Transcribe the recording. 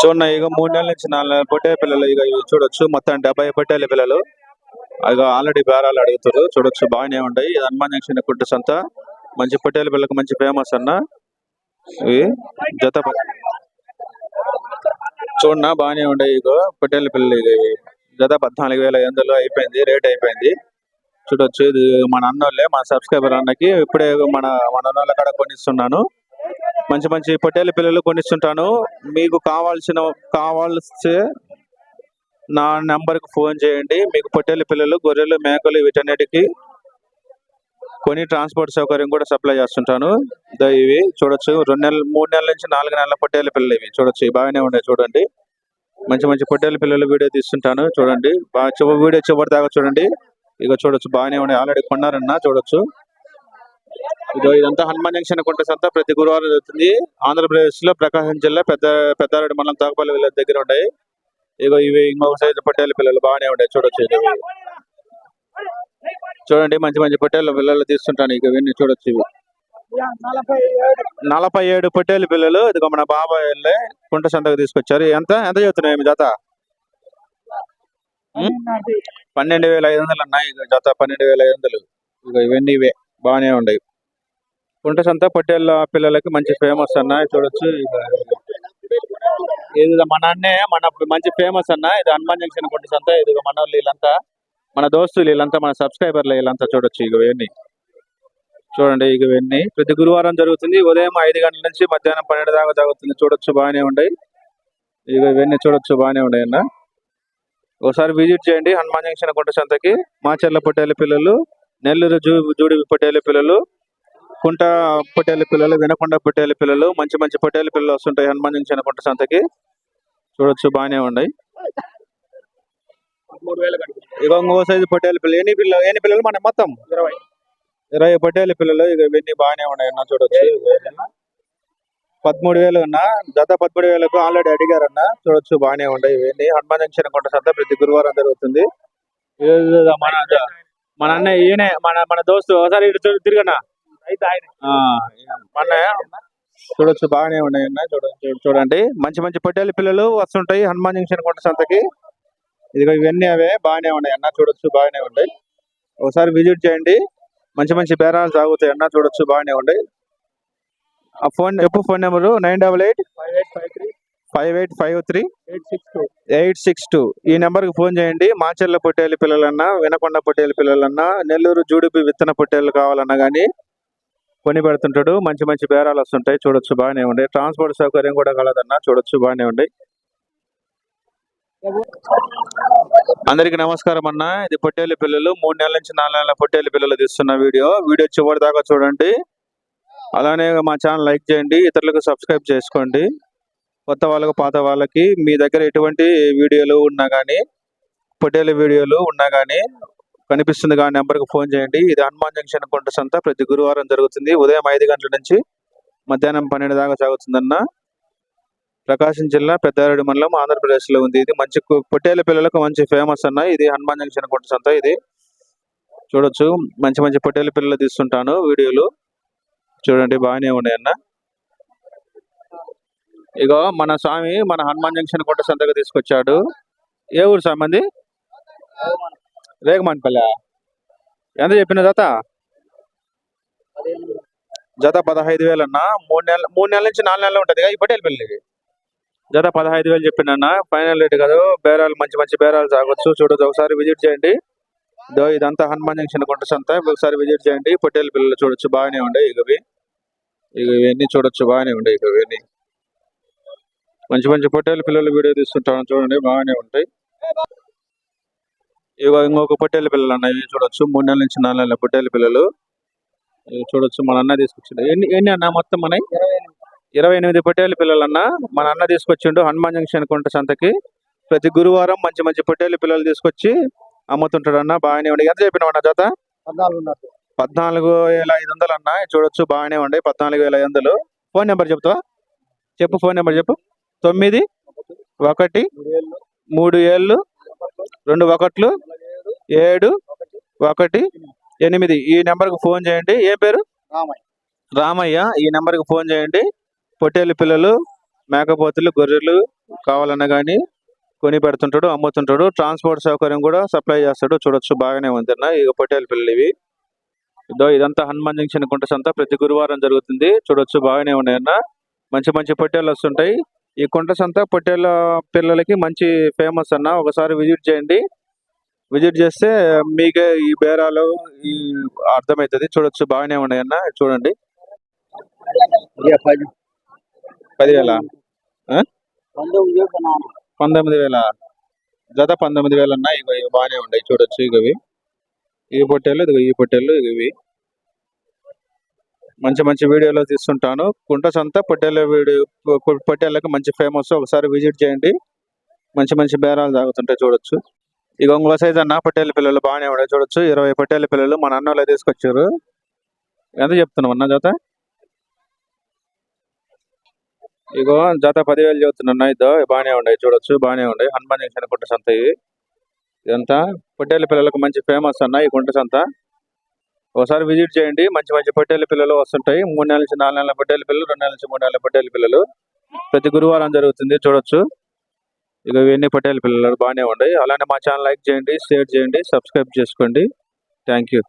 చూడండి ఇక మూడు నెలల నుంచి నాలుగు నెలల పిల్లలు ఇక చూడొచ్చు. మొత్తం డెబ్బై పొట్టేల పిల్లలు. ఇక ఆల్రెడీ బేరాలు అడుగుతారు చూడొచ్చు బాగానే ఉన్నాయి ఇది హనుమాన్ జంక్షన్ కుట్టు సంత. మంచి పొట్టేల పిల్లలకు మంచి ఫేమస్ అన్న. ఇవి జత చూడన్నా బాగానే ఉన్నాయి ఇగో పొట్టేల పిల్లలు ఇక ఇవి. జత పద్నాలుగు వేల ఎందులో అయిపోయింది రేట్ అయిపోయింది. చూడొచ్చు ఇది మన అన్నోళ్ళే మన సబ్స్క్రైబర్ అన్నకి ఇప్పుడే మన మన అన్నోళ్ళ కాడ కొనిస్తున్నాను. మంచి మంచి పొట్టేళ్ళ పిల్లలు కొనిస్తుంటాను. మీకు కావాల్సిన కావాల్సే నా నెంబర్కి ఫోన్ చేయండి. మీకు పొట్టేళ్ళ పిల్లలు గొర్రెలు మేకలు వీటన్నిటికి కొని ట్రాన్స్పోర్ట్ సౌకర్యం కూడా సప్లై చేస్తుంటాను. ఇవి చూడొచ్చు. రెండు నెలలు మూడు నెలల నుంచి నాలుగు నెలల పొట్టేళ్ళ పిల్లలు ఇవి చూడొచ్చు. బాగానే ఉన్నాయి చూడండి. మంచి మంచి పొట్టేళ్ళ పిల్లలు వీడియో తీస్తుంటాను చూడండి. బాగా వీడియో చివరి దాకా చూడండి. ఇక చూడొచ్చు బాగానే ఉన్నాయి. ఆల్రెడీ కొన్నారన్నా చూడొచ్చు. ఇదో ఇదంతా హనుమాన్ జంక్షన్ కొంట సంత. ప్రతి గురువారం జరుగుతుంది. ఆంధ్రప్రదేశ్లో ప్రకాశం జిల్లా పెద్ద పెద్దారెడ్డి మండలం తాకపల్లి వీళ్ళ దగ్గర ఉన్నాయి ఇగో ఇవి ఇంకొక సైజు పొట్టేల పిల్లలు బాగానే ఉన్నాయి చూడొచ్చు చూడండి మంచి మంచి పొట్టేల పిల్లలు తీస్తుంటాను. ఇక ఇవన్నీ చూడొచ్చు ఇవి. నలభై ఏడు పొట్టేళ్ళ పిల్లలు. ఇదిగో మన బాబాయ్ వెళ్ళే కుంట సంతకు తీసుకొచ్చారు. ఎంత ఎంత చెబుతున్నాయి జాత? జత పన్నెండు వేల ఐదు వందలు అన్నాయి. జాత జత పన్నెండు వేల ఐదు వందలు. ఇక ఇవన్నీ ఇవే. బాగానే ఉన్నాయి కుంట సంత పొట్టేళ్ళ పిల్లలకి మంచి ఫేమస్ అన్న. చూడొచ్చు. ఇది మన అన్నే మన మంచి ఫేమస్ అన్న. ఇది హనుమాన్ జంక్షన్ కుంట సంత ఇది మన వీళ్ళంతా. మన దోస్తులు వీళ్ళంతా మన సబ్స్క్రైబర్లు వీళ్ళంతా చూడొచ్చు ఇక ఇవన్నీ. చూడండి ఇక ఇవన్నీ. ప్రతి గురువారం జరుగుతుంది. ఉదయం ఐదు గంటల నుంచి మధ్యాహ్నం పన్నెండు దాకా జరుగుతుంది. చూడొచ్చు బాగానే ఉన్నాయి ఇక ఇవన్నీ చూడొచ్చు బాగానే ఉన్నాయి అన్న. ఒకసారి విజిట్ చేయండి హనుమాన్ జంక్షన్ కుంట సంతకి మాచర్ల పొట్టేల పిల్లలు నెల్లూరు జూ జూడి పొట్టేల పిల్లలు. కుంట పొట్టేల పిల్లలు వినకొండ పొట్టేల పిల్లలు మంచి మంచి పొట్టేల పిల్లలు వస్తుంటాయి. హనుమాన్ జంక్షన్ కుంట సంతకి. చూడొచ్చు బాగానే ఉన్నాయి. ఇక ఇంకో సైజు పొట్టేల పిల్లలు. ఎన్ని పిల్లలు ఎన్ని పిల్లలు మన మొత్తం? ఇరవై. ఇరవై పొట్టేల పిల్లలు. ఇక ఇవన్నీ బాగానే ఉన్నాయి అన్న చూడొచ్చు. పదమూడు వేలు అన్న. జత పదమూడు వేలకు ఆల్రెడీ అడిగారన్న. చూడొచ్చు బాగానే ఉన్నాయి ఇవన్నీ. హనుమాన్ జంక్షన్ కొంట సంత ప్రతి గురువారం జరుగుతుంది. మన మన అన్న ఈయనే మన మన దోస్తు. ఒకసారి ఇటు చూ- చూడొచ్చు బాగానే ఉన్నాయి అన్న. చూడండి చూడండి. మంచి మంచి పొట్టేల పిల్లలు వస్తుంటాయి. హనుమాన్ జంక్షన్ కొంట సంతకి. ఇదిగో ఇవన్నీ అవే బాగానే ఉన్నాయి అన్న. చూడొచ్చు బాగానే ఉన్నాయి. ఒకసారి విజిట్ చేయండి. మంచి మంచి బేరాలు సాగుతాయి అన్న. చూడొచ్చు బాగానే ఉన్నాయి. ఆ ఫోన్ ఎప్పుడు phone number? Nine double eight? Five eight five three? Five eight five three eight six two. Eight six two ఈ నెంబర్కి ఫోన్ చేయండి. మాచర్ల పొట్టేలు పిల్లలన్నా వినకొండ పొట్టేలు పిల్లలన్నా నెల్లూరు జూడిపి విత్తన పొట్టేలు కావాలన్నా కానీ కొని పెడుతుంటాడు. మంచి మంచి బేరాలు వస్తుంటాయి. చూడొచ్చు బాగానే ఉండే ట్రాన్స్పోర్ట్ సౌకర్యం కూడా కలదన్నా చూడొచ్చు బాగానే ఉండే అందరికి నమస్కారం అన్న. ఇది పొట్టేలు పిల్లలు. మూడు నెలల నుంచి నాలుగు నెలల పొట్టేలు పిల్లలు తీస్తున్న వీడియో. వీడియో చివరి దాకా చూడండి. అలానే మా ఛానల్ లైక్ చేయండి. ఇతరులకు సబ్స్క్రైబ్ చేసుకోండి. కొత్త వాళ్ళకు పాత వాళ్ళకి మీ దగ్గర ఎటువంటి వీడియోలు ఉన్నా కానీ పొట్టేల వీడియోలు ఉన్నా కానీ కనిపిస్తుంది కానీ నెంబర్కి ఫోన్ చేయండి. ఇది హనుమాన్ జంక్షన్ కొంట సంత. ప్రతి గురువారం జరుగుతుంది. ఉదయం ఐదు గంటల నుంచి మధ్యాహ్నం పన్నెండు దాకా సాగుతుందన్న ప్రకాశం జిల్లా పెద్దారెడ్డి మండలం ఆంధ్రప్రదేశ్లో ఉంది. ఇది మంచి పొట్టేల పిల్లలకు మంచి ఫేమస్ అన్న ఇది హనుమాన్ జంక్షన్ కొంట సంత ఇది. చూడొచ్చు. మంచి మంచి పొట్టేల పిల్లలు తీస్తుంటాను వీడియోలు. చూడండి బాగానే ఉన్నాయి అన్న ఇగో మన స్వామి మన హనుమాన్ జంక్షన్ కొంట సంతకు తీసుకొచ్చాడు. ఏ ఊరు స్వామి మంది? రేగమాన్పల్లె ఎంత చెప్పిన జత? జత పదహైదు వేలు అన్న. మూడు నెలలు మూడు నెలల నుంచి నాలుగు నెలలు ఉంటుంది ఈ పటేల్ పెళ్ళికి జత పదహైదు వేలు చెప్పినన్న ఫైనల్ రేట్ కాదు. బేరాలు మంచి మంచి బేరాలు సాగొచ్చు. చూడొచ్చు ఒకసారి విజిట్ చేయండి. ఇదంతా హనుమాన్ జంక్షన్ కొంట సంత. ఒకసారి విజిట్ చేయండి. పొట్టేలు పిల్లలు చూడొచ్చు. బాగానే ఉండే ఇవి ఇక ఇవన్నీ చూడొచ్చు. బాగానే ఉండే ఇక ఇవన్నీ మంచి మంచి పొట్టేలు పిల్లలు వీడియో తీసుకుంటాను చూడండి. బాగానే ఉంటాయి. ఇంకొక పొట్టేల పిల్లలు అన్న ఇవి చూడొచ్చు. మూడు నెలల నుంచి నాలుగు నెలల పొట్టేల పిల్లలు. చూడొచ్చు మన అన్న తీసుకొచ్చిండు. ఎన్ని ఎన్ని అన్న మొత్తం మన ఇరవై ఎనిమిది పొట్టేల పిల్లలు అన్న. మన అన్న తీసుకొచ్చిండు హనుమాన్ జంక్షన్ కొంట సంతకి. ప్రతి గురువారం మంచి మంచి పొట్టేల పిల్లలు తీసుకొచ్చి అమ్ముతుంటాడు అన్న. బాగానే ఉండే. ఎంత చెప్పినావు అన్న జత? పద్నాలుగు వేల ఐదు వందలు అన్న. చూడొచ్చు బాగానే ఉండే. పద్నాలుగు వేల ఐదు వందలు. ఫోన్ నెంబర్ చెప్తావా? చెప్పు ఫోన్ నెంబర్ చెప్పు. తొమ్మిది ఒకటి మూడు ఏళ్ళు. రెండు ఒకట్లు ఏడు ఒకటి ఎనిమిది. ఈ నెంబర్కి ఫోన్ చేయండి. ఏ పేరు? రామయ్య. రామయ్య ఈ నెంబర్కి ఫోన్ చేయండి. పొట్టేలు పిల్లలు మేకపోతులు గొర్రెలు కావాలన్నా కానీ కొని పెడుతుంటాడు అమ్ముతుంటాడు. ట్రాన్స్పోర్ట్ సౌకర్యం కూడా సప్లై చేస్తాడు. చూడొచ్చు. బాగానే ఉంది అన్న. ఇక పొట్టేలు పిల్లలు ఇవి. ఇదో ఇదంతా హనుమాన్ జంక్షన్ కుంట సంత. ప్రతి గురువారం జరుగుతుంది. చూడొచ్చు. బాగానే ఉన్నాయి అన్న. మంచి మంచి పొట్టేలు వస్తుంటాయి. ఈ కుంట సంత పొట్టేళ్ళ పిల్లలకి మంచి ఫేమస్ అన్న. ఒకసారి విజిట్ చేయండి. విజిట్ చేస్తే మీకే ఈ బేరాలు ఈ అర్థమవుతుంది. చూడొచ్చు బాగానే ఉన్నాయి అన్న. చూడండి. పదివేల? పంతొమ్మిది వేల. జత పంతొమ్మిది వేలు అన్న ఇగో ఇవి బాగానే ఉన్నాయి. చూడొచ్చు ఇవి ఈ పొట్టేళ్ళు ఇదిగో ఈ పొట్టేళ్ళు ఇవి మంచి మంచి వీడియోలు తీస్తుంటాను. కుంట సంత పొట్టేళ్ళ వీడియో పొ- పొట్టేళ్ళకి మంచి ఫేమస్ ఒకసారి విజిట్ చేయండి. మంచి మంచి బేరాలు తాగుతుంటాయి చూడొచ్చు. ఇక ఇంకో సైజ్ అన్న పొట్టేళ్ళ పిల్లలు బాగానే ఉన్నాయి చూడొచ్చు. ఇరవై పొట్టేళ్ళ పిల్లలు మన అన్న తీసుకొచ్చారు. ఎంత చెప్తున్నాం అన్న జత? ఇగో జత పదివేలు చెబుతున్నా ఇదో బాగానే ఉన్నాయి చూడొచ్చు బాగానే ఉన్నాయి హనుమాన్ జంక్షన్ కుంట సంత ఇవి ఇదంతా పొట్టేళ్ళ పిల్లలకు మంచి ఫేమస్ అన్న ఈ కుంట సంత. ఒకసారి విజిట్ చేయండి. మంచి మంచి పొట్టేళ్ళ పిల్లలు వస్తుంటాయి. మూడు నెలల నుంచి నాలుగు నెలల పొట్టేళ్ళ పిల్లలు రెండు నెలల నుంచి మూడు నెలల పొట్టేళ్ళ పిల్లలు. ప్రతి గురువారం జరుగుతుంది. చూడొచ్చు. ఇక ఇవన్నీ పొట్టేళ్ళ పిల్లలు? బాగానే ఉన్నాయి. అలానే మా ఛానల్ లైక్ చేయండి షేర్ చేయండి సబ్స్క్రైబ్ చేసుకోండి. Thank you.